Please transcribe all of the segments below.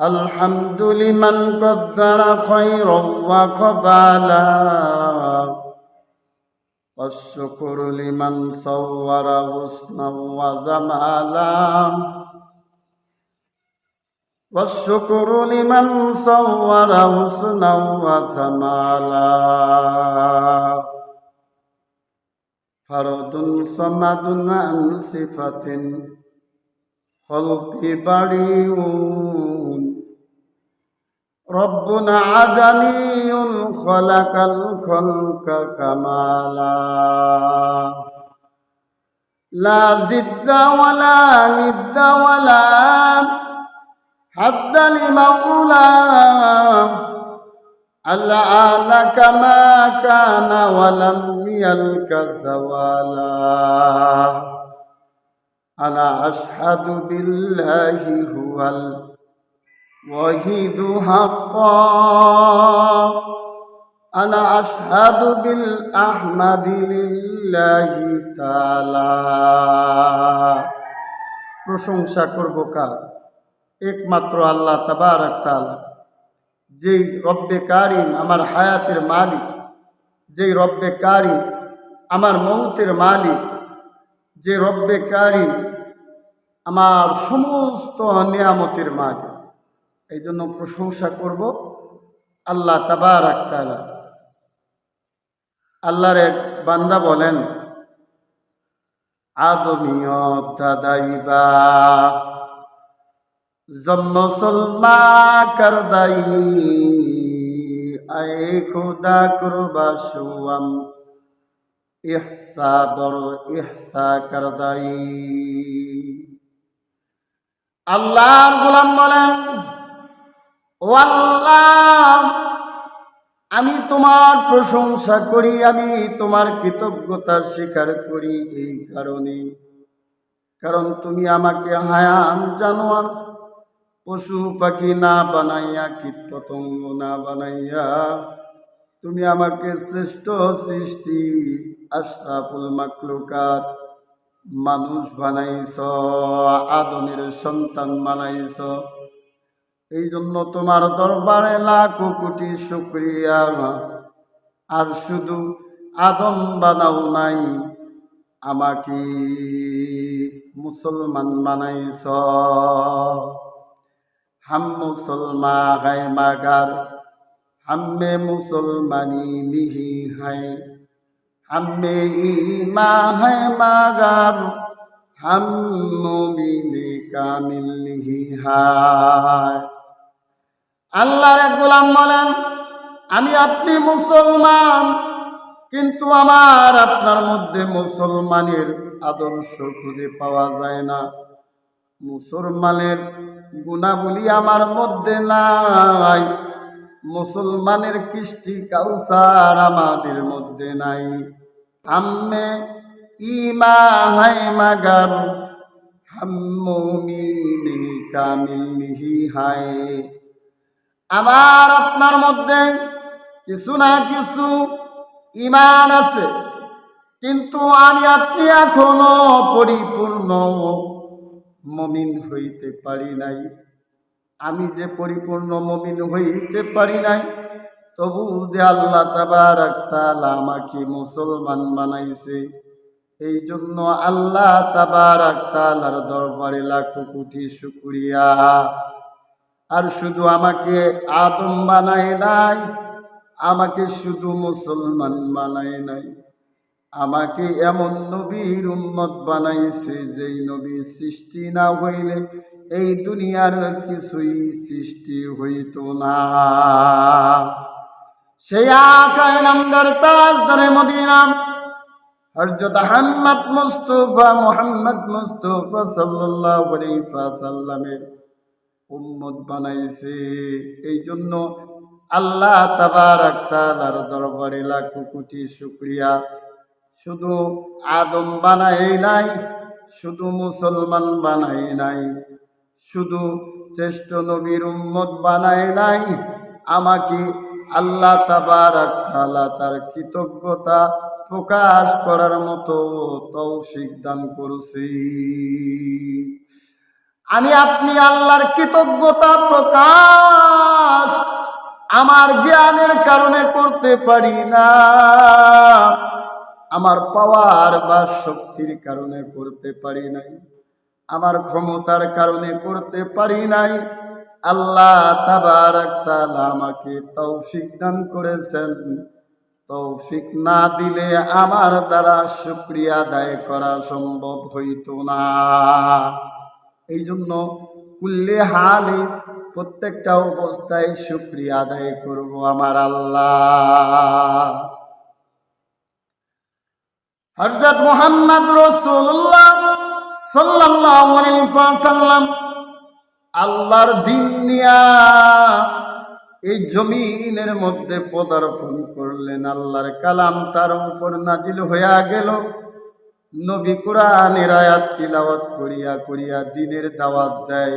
الحمد لمن قدر خيرا وقبالا والشكر لمن صور حسنا وجمالا والشكر لمن صور حسنا وجمالا فرد صمد عن صفة خلق بريء ربنا عدني خلق الخلق كمالا لا زد ولا ند ولا حد لمولاه الآن كما كان ولم يلك زوالا أنا أشهد بالله هو الوحيد حقا أنا أشهد بالأحمد لله تعالى প্রশংসা করব কার একমাত্র আল্লাহ তাবারাক তাআলা যেই রব্বে কারিম আমার হায়াতের মালিক যেই রব্বে কারিম আমার মৌতের মালিক যে রব্বে কারিম আমার সমস্ত নিয়ামতের মালিক এই জন্য প্রশংসা করব আল্লাহ তাবার আক্তালা আল্লাহর এক বান্দা বলেন আদমিয়ত দাদাইবা জম্ম সলমা করদাই, আয়ে খুদা কুরবা শুয়াম ইহসা বড় ইহসা করদাই। আল্লাহর গোলাম বলেন ও আল্লাহ, আমি তোমার প্রশংসা করি, আমি তোমার কৃতজ্ঞতা স্বীকার করি এই কারণে। কারণ তুমি আমাকে হায়াম জানোয়ার, পশু পাখি না বানাইয়া কীট পতঙ্গ না বানাইয়া, তুমি আমাকে শ্রেষ্ঠ সৃষ্টি, আশরাফুল মাকলুকাত মানুষ বানাইছ, আদমের সন্তান বানাইছ। এই জন্য তোমার দরবারে লাখো কোটি শুক্রিয়া। আর শুধু আদম বানাও নাই, আমাকে মুসলমান বানাইছ। হাম মুসলমা হাই মাগার হাম্মে মুসলমানি মিহি হাই হাম্মে ইমা হাই মাগার, হাম কামিল নিহি হায়। আল্লাহর এক গোলাম বলেন, আমি আপনি মুসলমান, কিন্তু আমার আপনার মধ্যে মুসলমানের আদর্শ খুঁজে পাওয়া যায় না। মুসলমানের গুণাবলী আমার মধ্যে নাই, মুসলমানের কৃষ্টি কালচার আমাদের মধ্যে নাই। আম্মে ইমা হাই মাগার আমার আপনার মধ্যে কিছু না কিছু ইমান আছে। কিন্তু আমি আপনি এখনও পরিপূর্ণ মমিন হইতে পারি নাই। আমি যে পরিপূর্ণ মমিন হইতে পারি নাই, তবু যে আল্লাহ তাবার আমাকে মুসলমান বানাইছে এই জন্য আল্লাহ তাবার তালার দরবারে লাখো কোটি শুক্রিয়া। আর শুধু আমাকে আদম বানায় নাই, আমাকে শুধু মুসলমান বানায় নাই। আমাকে এমন নবীর উম্মত বানাইছে যেই নবী সৃষ্টি না হইলে এই দুনিয়ার কিছুই সৃষ্টি হইত না। সেই আকায় নামদার তাজদারে মদিনাম হরজত আহমদ মুস্তফা, মোহাম্মদ মুস্তফা সাল্লাল্লাহু আলাইহি ওয়াসাল্লামের উম্মত বানাইছে। এই জন্য আল্লাহ তাবারাক তাআলার দরবারে লাখো কোটি শুক্রিয়া। শুধু আদম বানাই নাই, শুধু মুসলমান বানাই নাই, শুধু শ্রেষ্ঠ নবীর উম্মত বানাই নাই, আমাকে আল্লাহ তাবারাক তাআলা তার কৃতজ্ঞতা প্রকাশ করার মতো তৌফিক দান করছি। আমি আপনি আল্লাহর কৃতজ্ঞতা প্রকাশ আমার জ্ঞানের কারণে করতে পারি না। আমার পাওয়ার বা শক্তির কারণে করতে পারি নাই। আমার ক্ষমতার কারণে করতে পারি নাই। আল্লাহ তাবারাক আমাকে তৌফিক দান করেছেন। তৌফিক না দিলে আমার দ্বারা শুক্রিয়া আদায় করা সম্ভব হইত না। এই জন্য কুল্লে হালে প্রত্যেকটা অবস্থায় শুক্রিয়া আদায় করব আমার আল্লাহ। হজরত মোহাম্মদ রসুল্লাহ ওয়াসাল্লাম আল্লাহর দিন নিয়া এই জমিনের মধ্যে পদার্পণ করলেন। আল্লাহর কালাম তার উপর নাজিল হইয়া গেল। নবী কোরআনের আয়াত তিলাওয়াত করিয়া করিয়া দিনের দাওয়াত দেয়।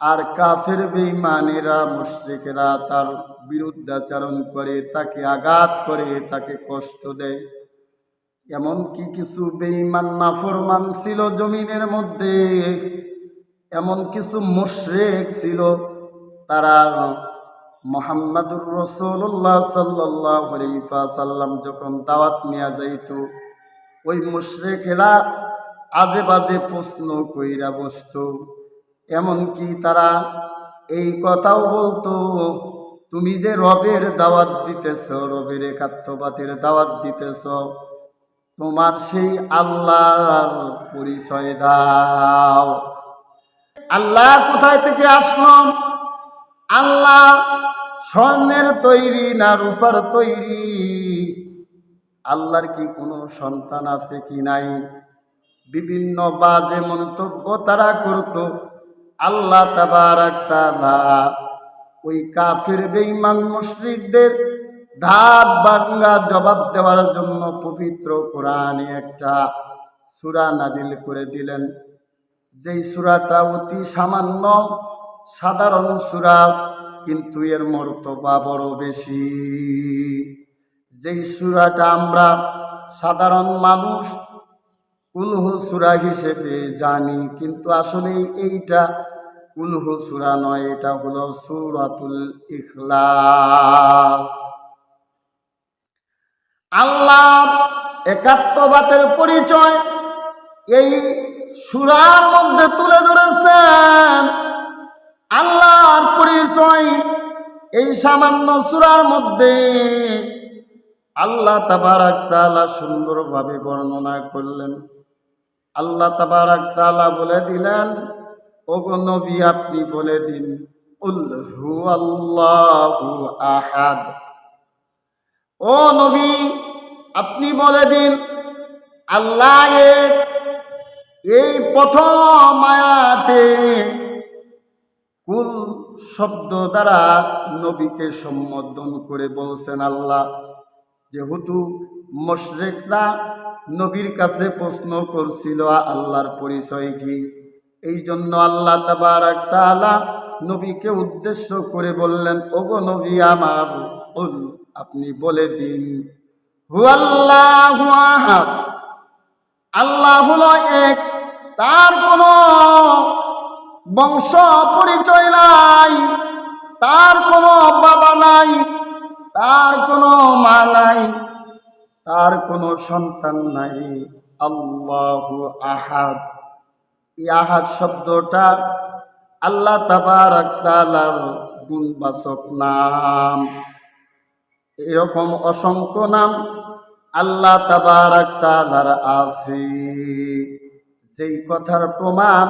আর কাফের বেঈমানেরা, মুশরিকেরা তার বিরুদ্ধাচারণ করে, তাকে আঘাত করে, তাকে কষ্ট দেয়। এমনকি কিছু বেঈমান নাফরমান ছিল জমিনের মধ্যে, এমন কিছু মুশরিক ছিল, তারা মোহাম্মদুর রসুল্লাহ সাল্লাহ সাল্লাম যখন দাওয়াত নেওয়া যাইত ওই মুশরেকেরা আজে বাজে প্রশ্ন কইরা বসত। এমনকি তারা এই কথাও বলতো, তুমি যে রবের দাওয়াত দিতেছ, রবের একাত্মবাদের দাওয়াত দিতেছ, তোমার সেই আল্লাহর পরিচয় দাও। আল্লাহ কোথায় থেকে আসলো? আল্লাহ স্বর্ণের তৈরি না রূপার তৈরি? আল্লাহর কি কোনো সন্তান আছে কি নাই? বিভিন্ন বাজে মন্তব্য তারা করত। আল্লাহ তাবারাক ওই কাফের, বেঈমান মুশরিকদের ধাপ বাংলা জবাব দেওয়ার জন্য পবিত্র কোরআনে একটা সূরা নাজিল করে দিলেন। যেই সূরাটা অতি সামান্য, সাধারণ সূরা, কিন্তু এর মর্তবা বড় বেশি। যেই সূরাটা আমরা সাধারণ মানুষ কুলহু সূরা হিসেবে জানি, কিন্তু আসলে এইটা কুলহু সূরা নয়, এটা হলো সূরাতুল ইখলাস। আল্লাহ একাত্মবাদের পরিচয় এই সুরার মধ্যে তুলে ধরেছেন। আল্লাহর পরিচয় এই সামান্য সুরার মধ্যে আল্লাহ তাবারাক তাআলা সুন্দরভাবে বর্ণনা করলেন। আল্লাহ তাবারাক তালা বলে দিলেন, ওগো নবী, আপনি বলে দিন উল হু আল্লাহু আহাদ। ও নবী, আপনি বলে দিন, আল্লাহ এই প্রথম আয়াতে কুল শব্দ দ্বারা নবীকে সম্বোধন করে বলছেন আল্লাহ। যেহেতু মশরেকরা নবীর কাছে প্রশ্ন করছিল, আল্লাহর পরিচয় কি? এই জন্য আল্লাহ তাবারাক তাআলা নবীকে উদ্দেশ্য করে বললেন, ওগো নবী আমার আপনি বলে দিন। আল্লাহ হলো এক, তার কোনো বংশ পরিচয় নাই, তার কোনো বাবা নাই তার কোনো মা নাই, তার কোনো সন্তান নাই। আল্লাহ আহাদ। এই আহাদ শব্দটা আল্লাহ তাবারাক তাআলার গুণবাচক নাম। এরকম অসংখ্য নাম আল্লাহ তাবারাক তাআলার আছে। যেই কথার প্রমাণ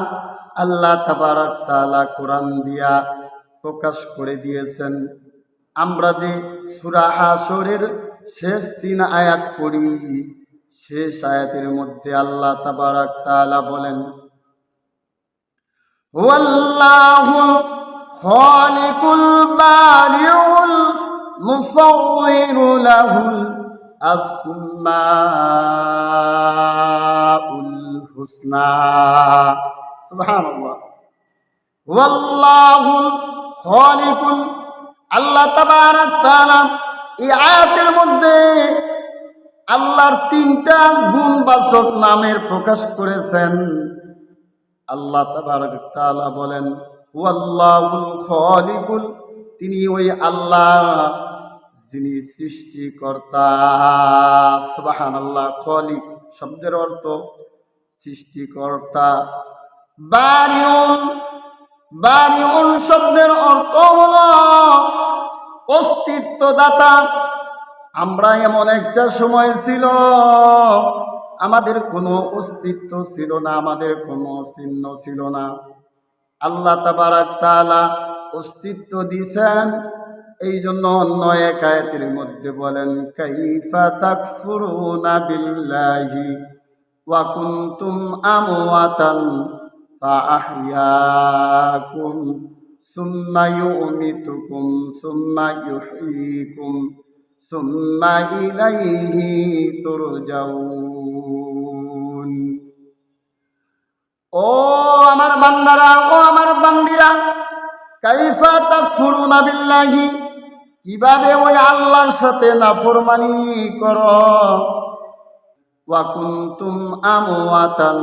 আল্লাহ তাবারাক তাআলা কোরআন দিয়া প্রকাশ করে দিয়েছেন। আমরা যে সূরা হাসরের শেষ তিন আয়াত পড়ি, শেষ আয়াতের মধ্যে আল্লাহ তাবারাক তালা বলেন, হুয়াল্লাহু খালিকুল বারিউল মুসাউয়িরু লাহুল আসমাউল হুসনা। সুবহানাল্লাহ। ওয়াল্লাহুল খালিকুল আল্লাহ এই আয়াতের মধ্যে আল্লাহর তিনটা গুণবাচক নামের প্রকাশ করেছেন। আল্লাহ তাআলা বলেন তিনি ওই আল্লাহ যিনি সৃষ্টিকর্তা। সুবহানাল্লাহ, খালিক শব্দের অর্থ সৃষ্টিকর্তা। বারিউন বারিউন শব্দের অর্থ হলো অস্তিত্বদাতা। আমরা এমন একটা সময় ছিল, আমাদের কোনো অস্তিত্ব ছিল না, আমাদের কোনো চিহ্ন ছিল না। আল্লাহ তাবারাক তাআলা অস্তিত্ব দিছেন এই জন্য অন্য এক আয়াতের মধ্যে বলেন, কাইফা তাকফুরুনা বিল্লাহি ওয়া আমওয়াতান فأحياكم ثم يؤمتكم ثم يحييكم ثم إليه ترجعون ও আমার বান্দারা ও আমার বান্দিরা কাইফা তাকফুরুনা বিল্লাহি কিভাবে ওই আল্লাহর সাথে নাফরমানি করো ওয়া কুনতুম আমওয়াতান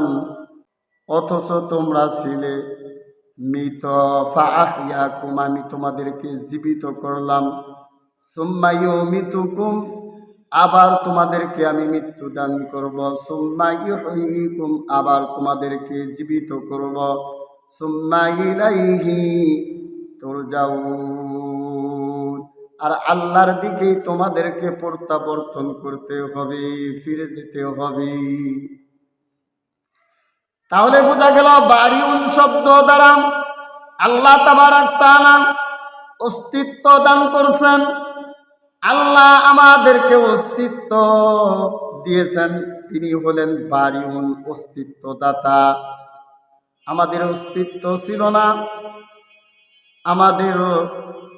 অথচ তোমরা ছিলে মৃত। ফাহিয়াকুম আমি তোমাদেরকে জীবিত করলাম। সুম্মাইও মৃতুকুম আবার তোমাদেরকে আমি মৃত্যু দান করব। সুম্মাই হইকুম আবার তোমাদেরকে জীবিত করব। সুম্মাইলাইহি তোর যাও আর আল্লাহর দিকেই তোমাদেরকে প্রত্যাবর্তন করতে হবে, ফিরে যেতে হবে। তাহলে বোঝা গেল বাড়িউন শব্দ দ্বারা আল্লাহ তাবারাক তাআলা অস্তিত্ব দান করছেন। আল্লাহ আমাদেরকে অস্তিত্ব দিয়েছেন। তিনি হলেন বাড়িউন অস্তিত্ব দাতা আমাদের অস্তিত্ব ছিল না। আমাদের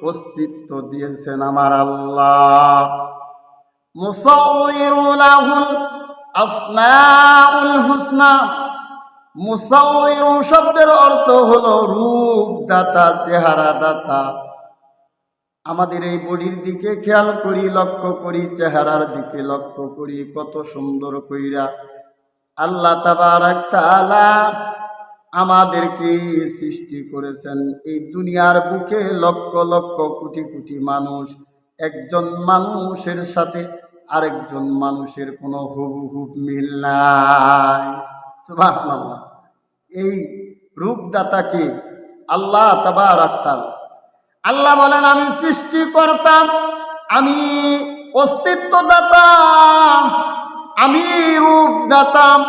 অস্তিত্ব দিয়েছেন আমার আল্লাহ। মুসাউল আসমাউল হুসনা। মুসাউর শব্দের অর্থ হলো রূপ দাতা চেহারা দাতা আমাদের এই বডির দিকে খেয়াল করি, লক্ষ্য করি, চেহারার দিকে লক্ষ্য করি, কত সুন্দর কইরা। আল্লাহ তাবারাক তাআলা আমাদেরকে সৃষ্টি করেছেন। এই দুনিয়ার বুকে লক্ষ লক্ষ কোটি কোটি মানুষ, একজন মানুষের সাথে আরেকজন মানুষের কোনো হুবহুব মিল নাই। সুবহানাল্লাহ। এই রূপদাতাকে আল্লাহ তাবারাক তাআলা আল্লাহ বলেন, আমি সৃষ্টি করতাম আমি অস্তিত্ব দাতাম আমি রূপ দাতাম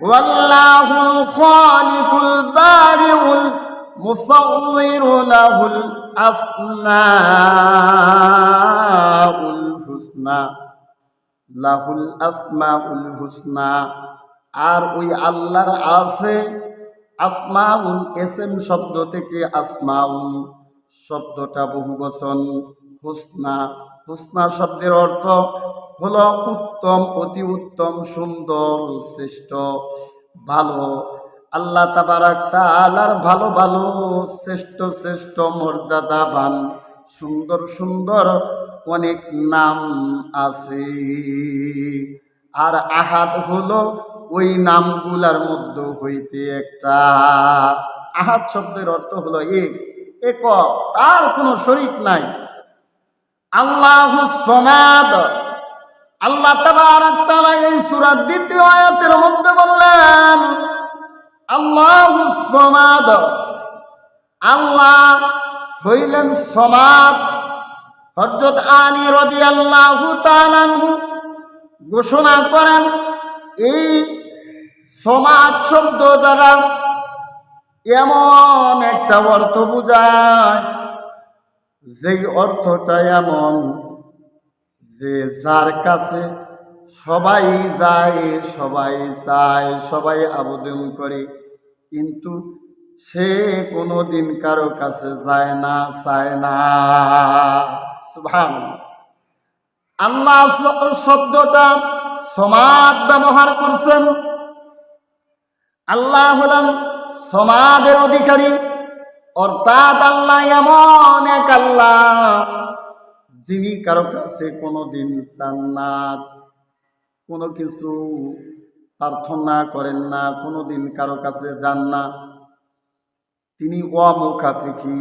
ওয়াল্লাহুল খালিকুল বারিউল মুসাউবিরু লাহুল আসমাউল হুসনা। লাহুল আসমাউল হুসনা। আর ওই আল্লাহর আছে আসমাউন এসএম শব্দ থেকে আসমাউন শব্দটা বহু বচন হুসনা। হুসনা শব্দের অর্থ হলো উত্তম, অতি উত্তম, সুন্দর, শ্রেষ্ঠ, ভালো। আল্লাহ তাবারাক তাআলার ভালো ভালো, শ্রেষ্ঠ শ্রেষ্ঠ, মর্যাদাবান, সুন্দর সুন্দর অনেক নাম আছে। আর আহাত হলো ওই নামগুলার মধ্যে হইতে একটা। আহাত শব্দের অর্থ হলো এক এক তার কোনো শরিক নাই। আল্লাহ সমাদ। আল্লাহ তাআলা এই সূরা দ্বিতীয় আয়াতের মধ্যে বললেন, আল্লাহ সমাদ। আল্লাহ হইলেন সমাদ। হযরত আলী রাদিয়াল্লাহু তাআলা ঘোষণা করেন, এই সমাজ শব্দ দ্বারা এমন একটা অর্থ বোঝায়, যেই অর্থটা এমন যে যার কাছে সবাই যায়, সবাই চায়, সবাই আবেদন করে, কিন্তু সে কোনো দিন কারও কাছে যায় না, চায় না। আল্লাহ শব্দটা সমাজ ব্যবহার করছেন, আল্লাহ হলেন সমাজের অধিকারী, অর্থাৎ আল্লাহ এমন এক আল্লাহ যিনি কারও কাছে কোনো দিন জান্নাত, কোনো কিছু প্রার্থনা করেন না, কোনোদিন কারও কাছে যান না। তিনি অমুখাফিকি